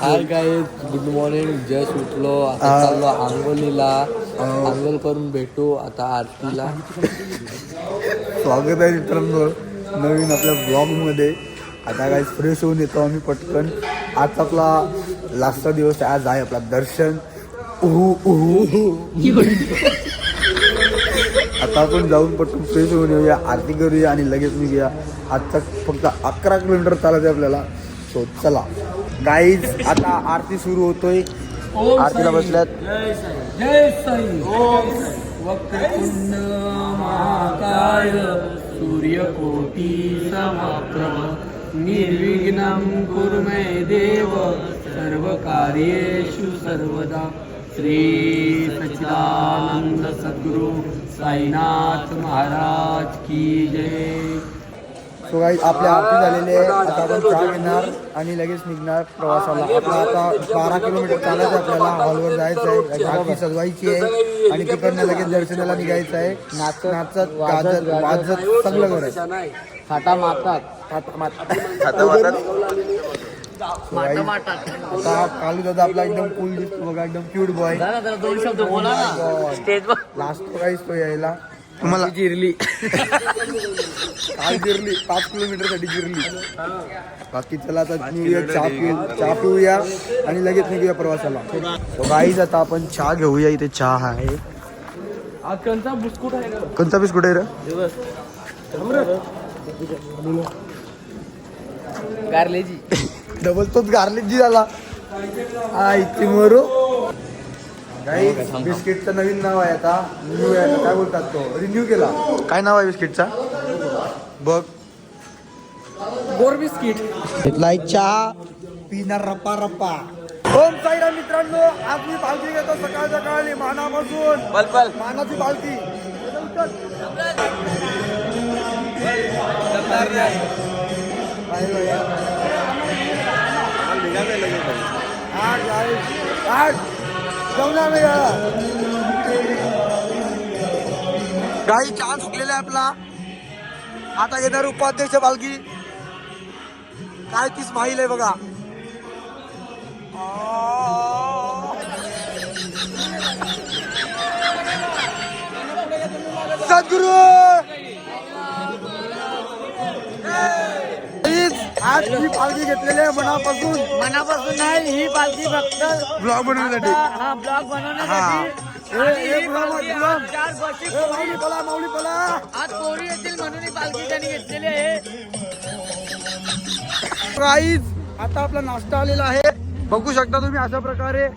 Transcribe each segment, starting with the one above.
हाय काय good morning just उठलो. आता. चाललो आंघोलीला आंघोळ करून भेटू आता आरतीला. स्वागत आहे मित्रांनो नवीन आपल्या ब्लॉगमध्ये आता काय फ्रेश होऊन येतो आम्ही पटकन. आज आपला लास्टचा दिवस आज आहे आपला दर्शन. उहू उहू आता आपण जाऊन पटकन फ्रेश होऊन येऊया. आरती करूया आणि लगेच निघूया. आजचा फक्त अकरा किलोमीटर चालायचं आहे आपल्याला. सो चला. गाईज आता आरती सुरू होतोय. आरतीला बसल्यात. जय साई. वक्रतुंड महाकाय सूर्यकोटी समप्रभ निर्विघ्नं कुरु मे देव. सर्वकार्येषु सर्वदा. श्री सच्चिदानंद सद्गुरु साईनाथ महाराज की जय. सो काही आपल्या आरती झालेली आहे. आता आपण चहा घेणार आणि लगेच निघणार प्रवासाला. आपला आता बारा किलोमीटर चालायचं आहे आपल्याला. हॉलवर जायचं आहे. सजवायची आहे. आणि तिकडनं लगेच दर्शनाला निघायचं आहे. नाचत नाचत गाजत वाजत सगळं करायचं थाटा मारतात. So guys, आता कालू दादा आपला एकदम कूल दिसतो बघा. एकदम क्यूट बॉय दोन शब्द बोला ना. स्टेजवर लास्ट काहीच तो यायला. तुम्हाला जिरली. जिरली. पाच किलोमीटरसाठी जिरली. बाकी चला आता निघूया चहा पिऊ चहा पिऊया आणि लगेच निघूया प्रवासाला. गाईज आता आपण चहा घेऊया. इथे चहा आहे. आज कोणता बिस्कुट आहे का कोणता बिस्कुट आहे रे? गार्लेजी. डबल तोच गार्लिक जी झाला. हा इथे मरू. काही बिस्किटचं नवीन नाव आहे आता. न्यू आहे काय बोलतात तो? रिन्यू केला. काय नाव आहे बिस्किटचा? बघ. गोर बिस्किट. घेतलाय चहा. पिणार रप्पा रप्पा ओम साईराम मित्रांनो आज मी पालखी घेतो सकाळ सकाळी मानापासून. पल मानाची पालखी आठ आठ. जमणार नाही काही चान्स उठलेला आहे आपला. आता येणार उपाध्यक्ष बालगी. काय ती स्माईल आहे बघा. सद्गुरू! आज मी पालखी घेतलेली आहे मनापासून. मनापासून नाही ही पालखी फक्त ब्लॉग बनवण्यासाठी. हा ब्लॉग हा. बनवण्यासाठी हे- हे ही चार ए, माऊली पला माऊली पला आज कोरी येतील म्हणून ही पालखी त्यांनी घेतलेली आहे. गाईज आता आपला नाश्ता आलेला आहे. बघू शकता तुम्ही अशा प्रकारे.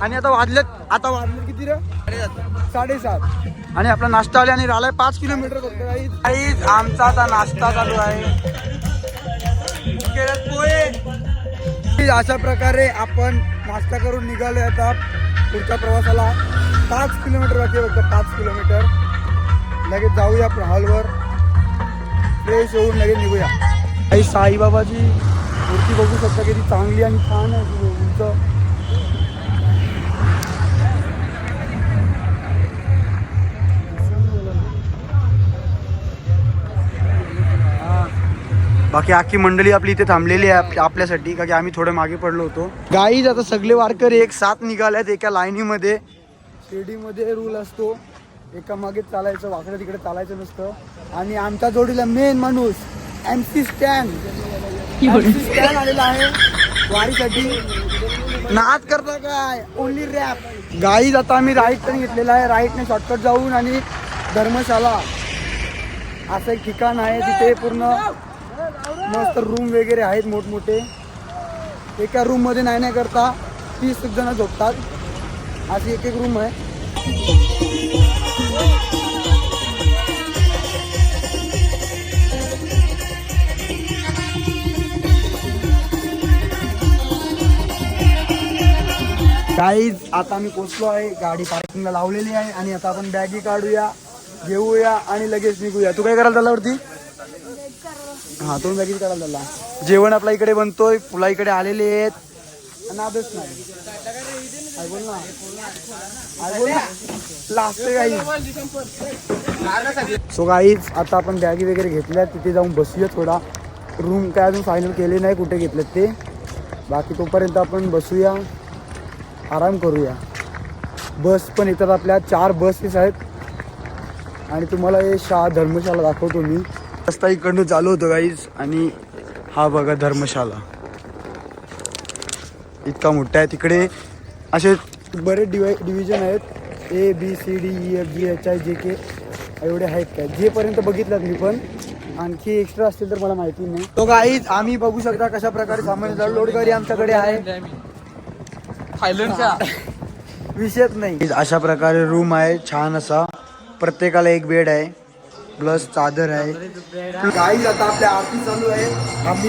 आणि आता वाजलेत. आता वाजले किती रे? साडेसात. आणि आपला नाश्ता आले आणि राहिलाय पाच किलोमीटर फक्त गाईज गाईज आमचा आता नाश्ता चालू आहे. केळ्यात पोहे. अशा प्रकारे आपण नाश्ता करून निघालो आता पुढच्या प्रवासाला. पाच किलोमीटर बाकी फक्त पाच किलोमीटर. लगेच जाऊया आपण हॉलवर. फ्रेश होऊन लगेच निघूया. काही साईबाबाची मूर्ती बघू शकता किती चांगली आणि छान आहे. उंच बाकी आखी मंडळी आपली इथे थांबलेली आहे आप- आपल्यासाठी का की आम्ही थोडे मागे पडलो होतो. गाईज आता सगळे वारकरी एक साथ निघाल्यात एका लाईनीमध्ये. शिर्डीमध्ये रूल असतो एका मागे चालायचं वाकडं तिकडे चालायचं नसतं. आणि आमच्या जोडीला मेन माणूस एम सी स्टॅन स्टॅन आलेला आहे वारीसाठी. नाद करता काय? ओनली रॅप गाईज आता आम्ही राईट पण घेतलेला आहे. राईटने शॉर्टकट जाऊन आणि धर्मशाला. असं एक ठिकाण आहे तिथे पूर्ण मस्त रूम वगैरे आहेत मोठमोठे. एका रूममध्ये नाही नाही करता तीस जण झोपतात. अशी एक एक रूम आहे. काहीच आता आम्ही पोचलो आहे. गाडी पार्किंगला लावलेली आहे आणि आता आपण बॅगी काढूया घेऊया आणि लगेच निघूया. तू काय करायला त्यालावरती हा दोन बॅगेज करायला त्याला जेवण आपल्या इकडे बनतोय फुला इकडे आलेले आहेत. आणि अभ्यास नाही काय बोल ना. बोल काही सो गाईच आता आपण बॅगी वगैरे घेतल्या तिथे जाऊन बसूया थोडा. रूम काय अजून फायनल केले नाही कुठे घेतलेत ते. बाकी तोपर्यंत आपण बसूया. आराम करूया. बस पण येतात आपल्या. चार बसेस आहेत. आणि तुम्हाला हे शाळा धर्मशाला दाखवतो मी. रस्ता इकडनं चालू होतो गाईज आणि हा बघा धर्मशाला. इतका मोठा आहे. तिकडे असे बरेच डिवाय डिव्हिजन आहेत. A B C D E F G H I J K एवढे आहेत काय? जेपर्यंत बघितलात मी पण आणखी एक्स्ट्रा असतील तर मला माहिती नाही. तो गाईज आम्ही बघू शकता कशा प्रकारे सामान्य लोडगाडी आमच्याकडे आहे. थायलंडच्या. विषयच नाही. अशा प्रकारे रूम आहे. छान असा. प्रत्येकाला एक बेड आहे. प्लस चादर आहे. काही आता आपल्या आरती चालू आहे. आम्ही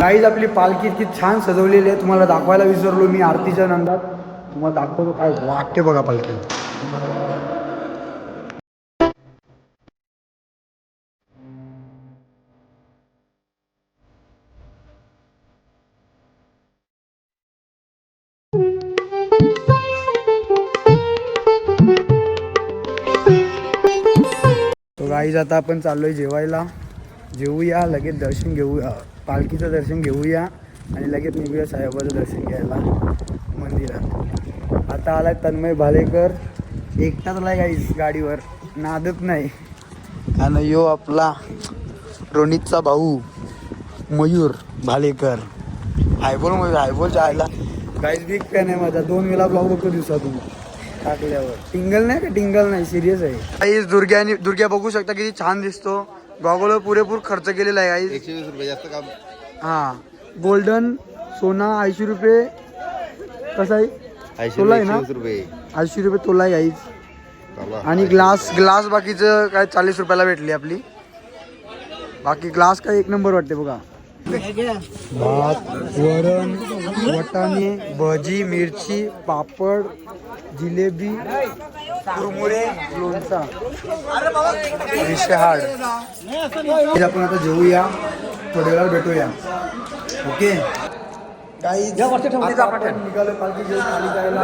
काहीच आपली पालखी इतकी छान सजवलेली आहे. तुम्हाला दाखवायला विसरलो मी आरतीच्या नंदात. तुम्हाला दाखवतो काय वाटते बघा पालखी. गाईज आता आपण चाललोय जेवायला. जेवूया लगेच दर्शन घेऊया. पालखीचं दर्शन घेऊया. आणि लगेच निघूया साहेबाचं दर्शन घ्यायला मंदिरात. आता आलाय तन्मय भालेकर. एकटाच आलाय गाईज गाडीवर. नादत नाही. आणि यो आपला रोनितचा भाऊ मयूर भालेकर. हायबोल मयूर हायबोलच्या आयला गाईज बिग फॅन आहे माझा. दोन वेळा ब्लॉग बघतो दिवसातून. टाकल्यावर. टिंगल नाही का? टिंगल नाही. सिरियस आहे. गाईज दुर्ग्याने दुर्ग्या बघू शकता किती छान दिसतो. गॉगल पुरेपूर खर्च केलेला आहे गाईज एकशे वीस रुपये जास्त काम. हा. गोल्डन सोना ऐंशी रुपये. कसं आहे? तोला आहे ना? ऐंशी रुपये. तोला आहे बाबा. आणि ग्लास ग्लास बाकीचं काय चाळीस रुपयाला भेटली आपली. बाकी ग्लास काय एक नंबर वाटते बघा. भात वरण वटाणे भजी मिरची पापड जिलेबी कुरमुरे लोणचा. विषय हाड हे आपण आता जेवूया. थोड्या वेळात भेटूया. ओके. काही निघालो पालखी घेऊन खाली जायला.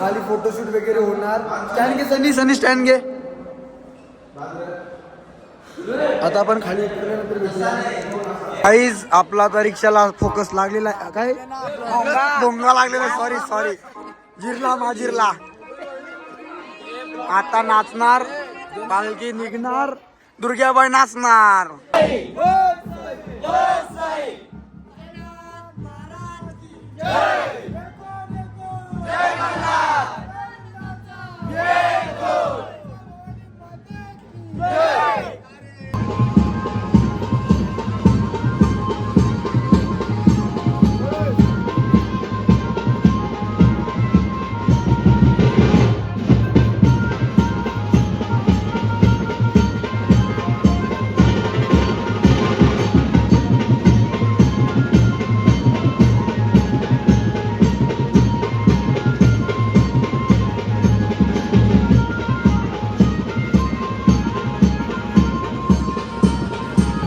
खाली फोटोशूट वगैरे होणार. स्टँड घे सनी सनी स्टँड घे. आता आपण खाली काहीच आपला आता रिक्षाला फोकस लागलेला आहे. काय? डोंगा लागलेला सॉरी सॉरी जिरला मा जिरला. आता नाचणार. पालखी निघणार. दुर्ग्याबाई नाचणार. जय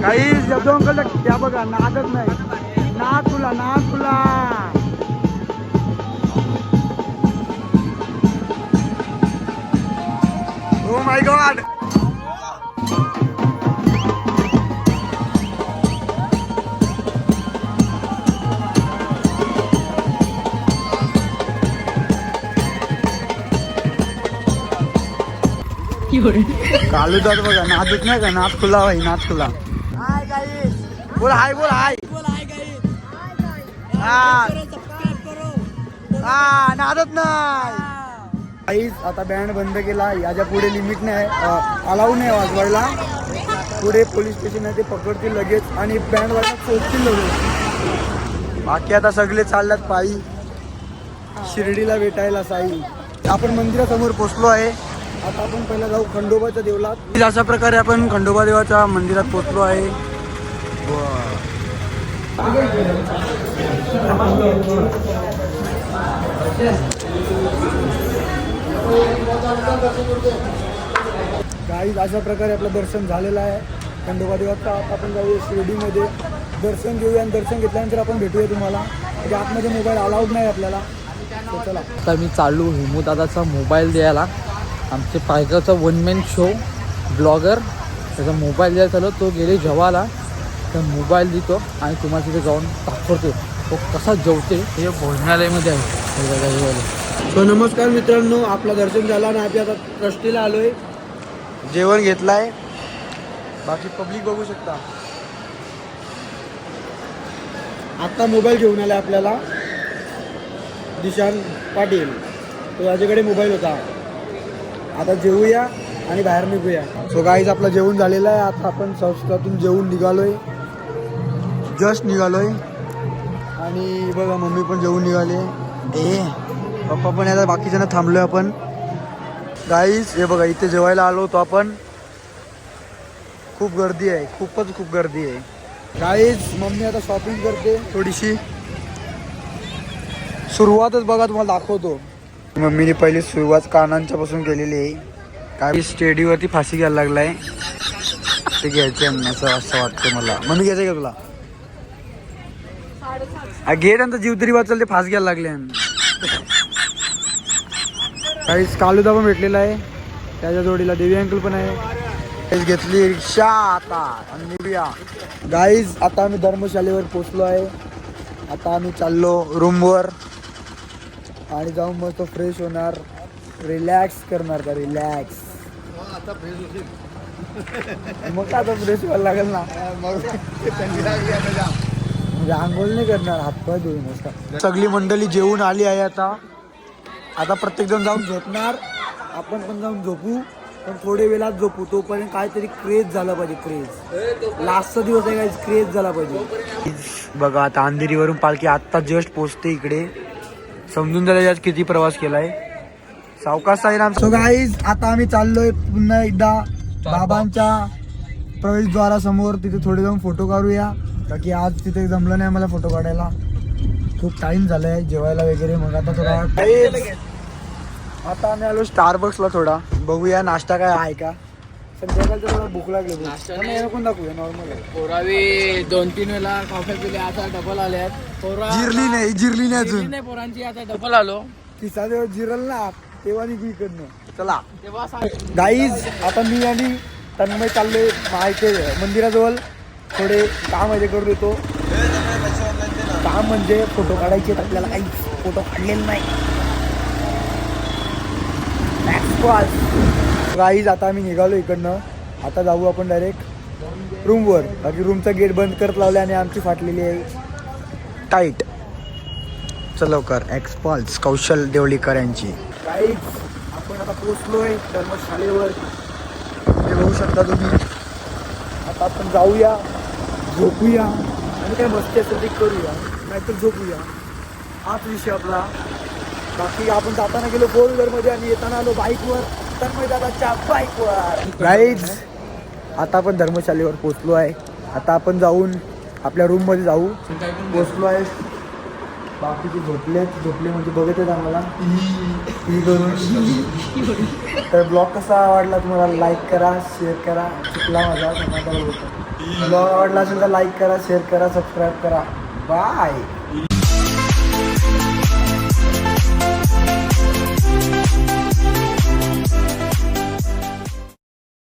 काही शब्द अंकल त्या बघा नादच नाही. ना तुला ना तुला ओ माय गॉड कालू जात बघा नादच नाही का? नाच खुला भाई नाच खुला बोल हाय बोल हाय. हा. हा नादत नाही. काहीच आता बँड बंद केला. याच्यापुढे लिमिट नाही अलाऊ नाही वाजवायला. पुढे पोलीस स्टेशन आहे ते पकडतील लगेच आणि बँड वाजवा शोधतील लगेच. बाकी आता सगळे चालल्यात पायी. शिर्डीला भेटायला साई. आपण मंदिरासमोर पोचलो आहे. आता आपण पहिला जाऊ खंडोबाच्या देवळात. अशा प्रकारे आपण खंडोबा देवाच्या मंदिरात पोचलो आहे. काही अशा प्रकारे आपलं दर्शन झालेलं आहे. खंडोबा देवाचा आपण जाऊया शिर्डीमध्ये. दर्शन घेऊया आणि दर्शन घेतल्यानंतर आपण भेटूया तुम्हाला. म्हणजे आतमध्ये मोबाईल अलाउड नाही आपल्याला. चला. आता मी चालू हिमूदादाचा मोबाईल द्यायला. आमचे पायगावचा वन मॅन शो ब्लॉगर त्याचा मोबाईल द्यायला चालू तो गेले जवाला. तर मोबाईल देतो आणि तुम्हाला तिथे जाऊन दाखवतो. तो कसा जेवते हे भोजनालयमध्ये आहे. हे सो नमस्कार मित्रांनो आपलं दर्शन झालं आणि आम्ही आता ट्रस्टीला आलोय. जेवण घेतलंय. बाकी पब्लिक बघू शकता. आता मोबाईल घेऊन आलाय आपल्याला. दिशान पाटील. तो याच्याकडे मोबाईल होता. आता जेवूया आणि बाहेर निघूया. सो गाईज आपलं जेवण झालेलं आहे. आता आपण संस्थातून जेवून निघालोय. जस्ट निघालोय. आणि बघा मम्मी पण जेवून निघाले. ए पप्पा पण आता बाकीच्यांना थांबलोय आपण. गाईस हे बघा इथे जेवायला आलो होतो आपण. खूप गर्दी आहे. खूपच खूप गर्दी आहे. गाईज मम्मी आता शॉपिंग करते थोडीशी. सुरुवातच बघा तुम्हाला दाखवतो. मम्मीने पहिली सुरुवात कानांच्या पासून केलेली आहे. काही स्टेडीवरती फाशी घ्यायला लागलाय. ते घ्यायचे असं असं वाटतं मला. मम्मी घ्यायचं का तुला? आ, घे जीव तरी वाचल ते फास घ्यायला लागले काही कालुदा पण भेटलेला आहे. त्याच्या जोडीला देवी अंकल पण आहे. काहीच घेतली रिक्षा आता आणि निघूया. गाईज आता आम्ही धर्मशालेवर पोचलो आहे. आता आम्ही चाललो रूमवर. आणि जाऊन मस्त फ्रेश होणार. रिलॅक्स करणार का? रिलॅक्स मग आता फ्रेश व्हायला लागेल ना? म्हणजे आंघोळ नाही करणार हातपाय धुवून मस्त सगळी मंडळी जेवून आली आहे आता. आता प्रत्येक जण जाऊन झोपणार. आपण पण जाऊन झोपू. पण थोडे वेळात झोपू. तोपर्यंत काहीतरी क्रेज झाला पाहिजे क्रेज लास्टचा दिवस आहे काय क्रेज झाला पाहिजे. बघा आता अंधेरीवरून पालखी आत्ता जस्ट पोचते इकडे. समजून झालं आज किती प्रवास केलाय. सावकाश साईराम सो गाईज आता आम्ही चाललोय पुन्हा एकदा बाबांच्या प्रवेशद्वारासमोर. तिथे थोडे जाऊन फोटो काढूया. का की आज तिथे जमलं नाही मला फोटो काढायला. खूप टाइम झालाय जेवायला वगैरे मग आता थोडा आता आम्ही आलो स्टारबक्सला थोडा. बघूया नाश्ता काय आहे का. संध्याकाळचं थोडा भूक लागली नको दाखवूया नॉर्मल पोरावी दोन तीन वेळा कॉफी पिले आता डबल आल्यात पोरा जिरली नाही जिरली नाही अजून. नाही पोरांची आता डबल आलो. किसा जेव्हा जिरल ना तेव्हा निघू इकडनं. चला. तेव्हा गाईज आता मी आणि तन्मय चाललोय माहिती मंदिराजवळ. थोडे काम आहे करून येतो काम म्हणजे फोटो काढायचे आहेत आपल्याला काही फोटो काढलेले नाही. गाईज आता आम्ही निघालो इकडनं. आता जाऊ आपण डायरेक्ट रूमवर बाकी रूमचा गेट बंद करत लावले आणि आमची फाटलेली आहे टाईट चल लवकर. एक्सपॉल्स कौशल देवळीकर यांची. गाईज आपण आता पोचलोय धर्मशालेवर हे बघू शकता तुम्ही. आता आपण जाऊया. झोपूया. आणि काय मस्ती असेल ते करूया. नाहीतर झोपूया. हाच विषय आपला. बाकी आपण जाताना गेलो फोर व्हीलरमध्ये आणि येताना आलो बाईकवर तर दादाच्या बाईकवर प्राईज आता आपण धर्मशालेवर पोचलो आहे. आता आपण जाऊन आपल्या रूममध्ये जाऊ. पोचलो आहे. बाकीचे झोपले झोपले म्हणजे बघत आहेत आम्हाला. तर ब्लॉग कसा आवडला तुम्हाला? लाईक करा शेअर करा. चुकला माझा. समाधान होतं ब्लॉग आवडला असेल तर लाईक करा शेअर करा सबस्क्राईब करा. बाय